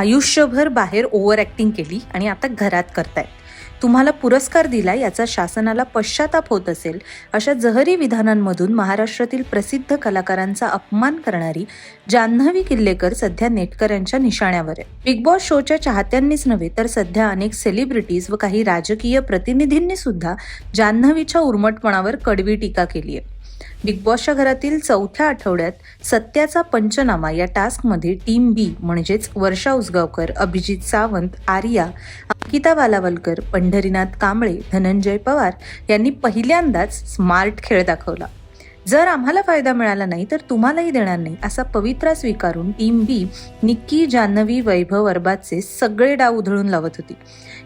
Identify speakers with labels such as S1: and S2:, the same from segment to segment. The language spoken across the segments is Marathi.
S1: आयुष्यभर बाहेर ओव्हर ॲक्टिंग केली आणि आता घरात करतायत. तुम्हाला पुरस्कार दिला याचा शासनाला पश्चाताप होत असेल अशा जहरी विधानांमधून महाराष्ट्रातील प्रसिद्ध कलाकारांचा अपमान करणारी जान्हवी किल्लेकर सध्या नेटकऱ्यांच्या निशाण्यावर आहे बिग बॉस शोच्या चाहत्यांनीच नव्हे तर सध्या अनेक सेलिब्रिटीज व काही राजकीय प्रतिनिधींनी सुद्धा जान्हवीच्या उर्मटपणावर कडवी टीका केली आहे. बिग बॉसच्या घरातील चौथ्या आठवड्यात सत्याचा पंचनामा या टास्कमध्ये टीम बी म्हणजेच वर्षा उसगावकर अभिजित सावंत आर्या अंकिता बालावलकर पंढरीनाथ कांबळे धनंजय पवार यांनी पहिल्यांदाच स्मार्ट खेळ दाखवला. जर आम्हाला फायदा मिळाला नाही तर तुम्हालाही देणार नाही असा पवित्रा स्वीकारून टीम बी निक्की जान्हवी वैभव अरबाजचे सगळे डाव उधळून लावत होती.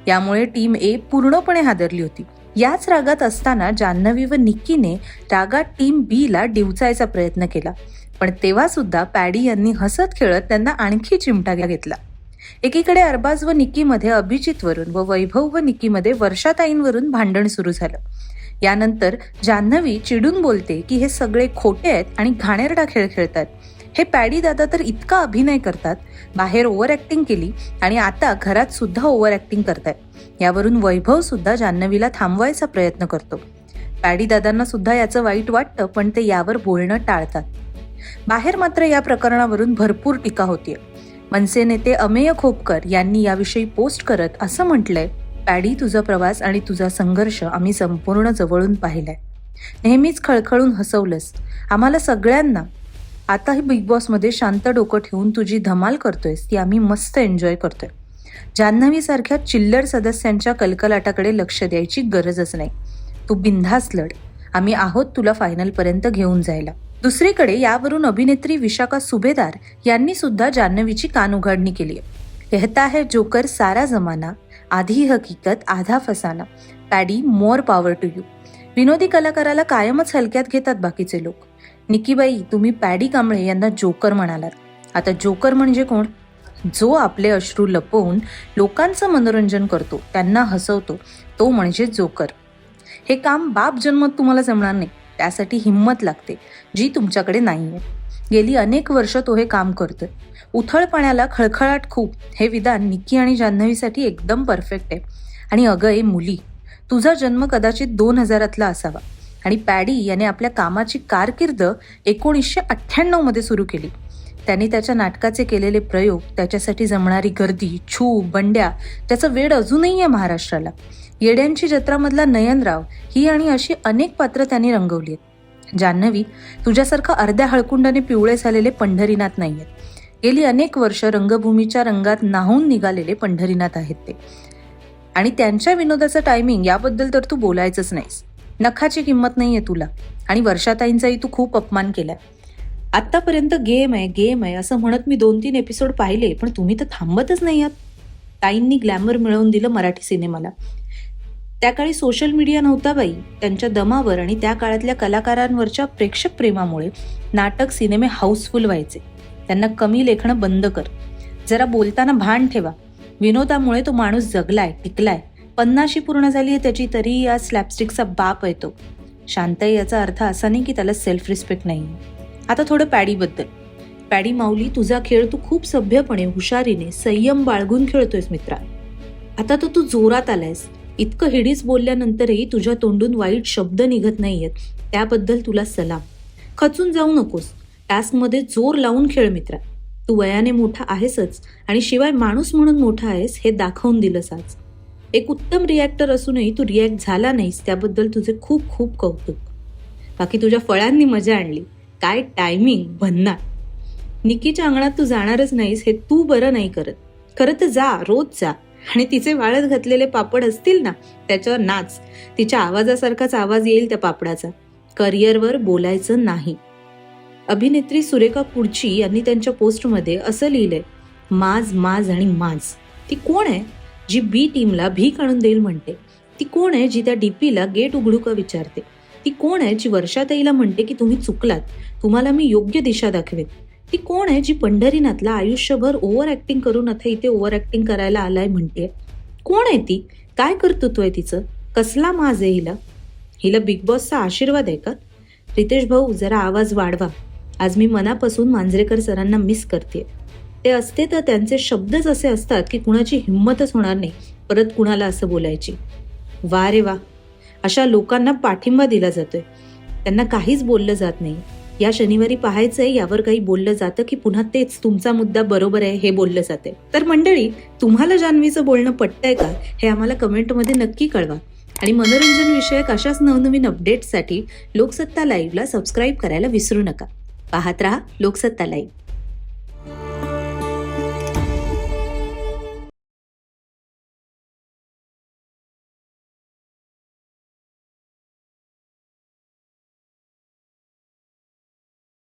S1: यामुळे टीम ए पूर्णपणे हादरली होती. याच रागात असताना जान्हवी व निक्कीने रागात टीम बी ला डिवचायचा प्रयत्न केला. पण तेव्हा सुद्धा पॅडी यांनी हसत खेळत त्यांना आणखी चिमटा घेतला. एकीकडे अरबाज व निक्कीमध्ये अभिजितवरून व वैभव व निक्कीमध्ये वर्षाताईंवरून भांडण सुरू झालं. यानंतर जान्हवी चिडून बोलते की हे सगळे खोटे आहेत आणि घाणेरडा खेळ खेळतात हे पॅडी दादा तर इतका अभिनय करतात. बाहेर ओव्हर ॲक्टिंग केली आणि आता घरात सुद्धा ओव्हर ॲक्टिंग करतायत. यावरून वैभव सुद्धा जान्हवीला थांबवायचा प्रयत्न करतो. पॅडी दादांना सुद्धा याचं वाईट वाटतं पण ते यावर बोलणं टाळतात. बाहेर मात्र या प्रकरणावरून भरपूर टीका होतीये. मनसे नेते अमेय खोपकर यांनी याविषयी पोस्ट करत असं म्हटलंय पॅडी तुझा प्रवास आणि तुझा संघर्ष आम्ही संपूर्ण जवळून पाहिलाय. नेहमीच खळखळून हसवलंस. आम्हाला सगळ्यांना आताही बिग बॉसमध्ये शांत डोकं ठेवून तुझी धमाल करतोयस ती आम्ही मस्त एन्जॉय करतोय. जान्हवीसारख्या चिल्लर सदस्यांच्या कलकलाटाकडे लक्ष द्यायची गरजच नाही. तू बिंधास लढ. आम्ही आहोत तुला फायनलपर्यंत घेऊन जायला. दुसरीकडे यावरून अभिनेत्री विशाखा सुभेदार यांनी सुद्धा जान्हवीची कान उघाडणी केली आहे कहता है जोकर सारा जमाना आधी हकीकत आधा फसाना. Paddy more power to you विनोदी कलाकाराला कायमच हलक्यात घेतात बाकीचे लोक. निकीबाई तुम्ही पॅडी कांबळे यांना जोकर म्हणालात. आता जोकर म्हणजे कोण? जो आपले अश्रू लपवून लोकांचं मनोरंजन करतो त्यांना हसवतो तो म्हणजे जोकर. हे काम बाप जन्मत तुम्हाला जमणार नाही त्यासाठी हिंमत लागते जी तुमच्याकडे नाही आहे गेली अनेक वर्ष तो हे काम करतोय. उथळ पाण्याला खळखळाट खूप हे विधान निक्की आणि जान्हवीसाठी एकदम परफेक्ट आहे. आणि अगं ए मुली तुझा जन्म कदाचित दोन हजारातला असावा. आणि पॅडी याने आपल्या कामाची कारकीर्द एकोणीसशे अठ्ठ्याण्णवमध्ये सुरू केली. त्याने त्याच्या नाटकाचे केलेले प्रयोग त्याच्यासाठी जमणारी गर्दी छू बंड्या त्याचं वेड अजूनही आहे महाराष्ट्राला. येड्यांची जत्रामधला नयनराव ही आणि अशी अनेक पात्र त्यांनी रंगवली आहेत. जान्हवी तुझ्यासारखं अर्ध्या हळकुंडाने पिवळे झालेले पंढरीनाथ नाही आहेत गेली अनेक वर्ष रंगभूमीच्या रंगात नाहून निघालेले पंढरीनाथ आहेत ते. आणि त्यांच्या विनोदाचं टायमिंग याबद्दल तर तू बोलायचंच नाहीस. नखाची किंमत नाही आहे तुला. आणि वर्षाताईंचाही तू खूप अपमान केलाय. आत्तापर्यंत गेम आहे गेम आहे असं म्हणत मी दोन तीन एपिसोड पाहिले पण तुम्ही तर थांबतच नाही आहात. ताईंनी ग्लॅमर मिळवून दिलं मराठी सिनेमाला. त्या काळी सोशल मीडिया नव्हता बाई त्यांच्या दमावर आणि त्या काळातल्या कलाकारांवरच्या प्रेक्षक प्रेमामुळे नाटक सिनेमे हाऊसफुल व्हायचे. त्यांना कमी लेखणं बंद कर. जरा बोलताना भान ठेवा. विनोदामुळे तो माणूस जगलाय टिकलाय. पन्नाशी पूर्ण झाली आहे त्याची तरी या स्लॅपस्टिकचा बाप येतो शांत शांताई याचा अर्थ असा नाही की त्याला सेल्फ रिस्पेक्ट नाही आता थोडं पॅडीबद्दल. पॅडी माऊली तुझा खेळ तू खूप सभ्यपणे हुशारीने संयम बाळगून खेळतोयस मित्रा. आता तर तू जोरात आलायस. इतकं हिडीस बोलल्यानंतरही तुझ्या तोंडून वाईट शब्द निघत नाहीयेत. त्याबद्दल तुला सलाम. खचून जाऊ नकोस. टास्कमध्ये जोर लावून खेळ मित्रा. तू वयाने मोठा आहेसच आणि शिवाय माणूस म्हणून मोठा आहेस हे दाखवून दिलंस आज. एक उत्तम रिॲक्टर असूनही तू रिॲक्ट झाला नाहीस त्याबद्दल तुझे खूप खूप कौतुक. बाकी तुझ्या फळांनी मजा आणली. काय टायमिंग भन्ना निकीच्या अंगणात तू जाणारच नाहीस हे तू बरं नाही करत. खरं तर जा रोज जा. आणि तिचे वाळत घातलेले पापड असतील ना त्याच्यावर नाच. तिच्या आवाजासारखाच आवाज येईल त्या पापडाचा. करिअरवर बोलायचं नाही. अभिनेत्री सुरेखा पुढची यांनी त्यांच्या पोस्टमध्ये असं लिहिलंय माज माज आणि माज. ती कोण आहे? जी बी टीमला भीक आणून देईल म्हणते ती कोण आहे जी त्या डीपीला गेट उघडू का विचारते? ती कोण आहे जी वर्षाताईला म्हणते की तुम्ही चुकलात तुम्हाला मी योग्य दिशा दाखवेन? ती कोण आहे जी पंढरीनाथला आयुष्यभर ओव्हर ऍक्टिंग करून आता इथे ओव्हर ऍक्टिंग करायला आलाय म्हणते? कोण आहे ती? काय कर्तृत्व आहे तिचं? कसला माज आहे हिला? हिला बिग बॉसचा आशीर्वाद आहे का? रितेश भाऊ जरा आवाज वाढवा. आज मी मनापासून मांजरेकर सरांना मिस करते ते असते तर त्यांचे शब्दच असे असतात की कुणाची हिंमतच होणार नाही. परत कुणाला असं बोलायची? वा रे वा. अशा लोकांना पाठिंबा दिला जातोय. त्यांना काहीच बोललं जात नाही. या शनिवारी पाहायचंय यावर काही बोललं जातं की पुन्हा तेच तुमचा मुद्दा बरोबर आहे हे बोललं जाते तर मंडळी तुम्हाला जान्हवीचं बोलणं पटतंय का? हे आम्हाला कमेंटमध्ये नक्की कळवा. आणि मनोरंजन विषयक अशाच नवनवीन अपडेट्ससाठी लोकसत्ता लाईव्हला सबस्क्राईब करायला विसरू नका. पाहत रहा लोकसत्ता लाईव्ह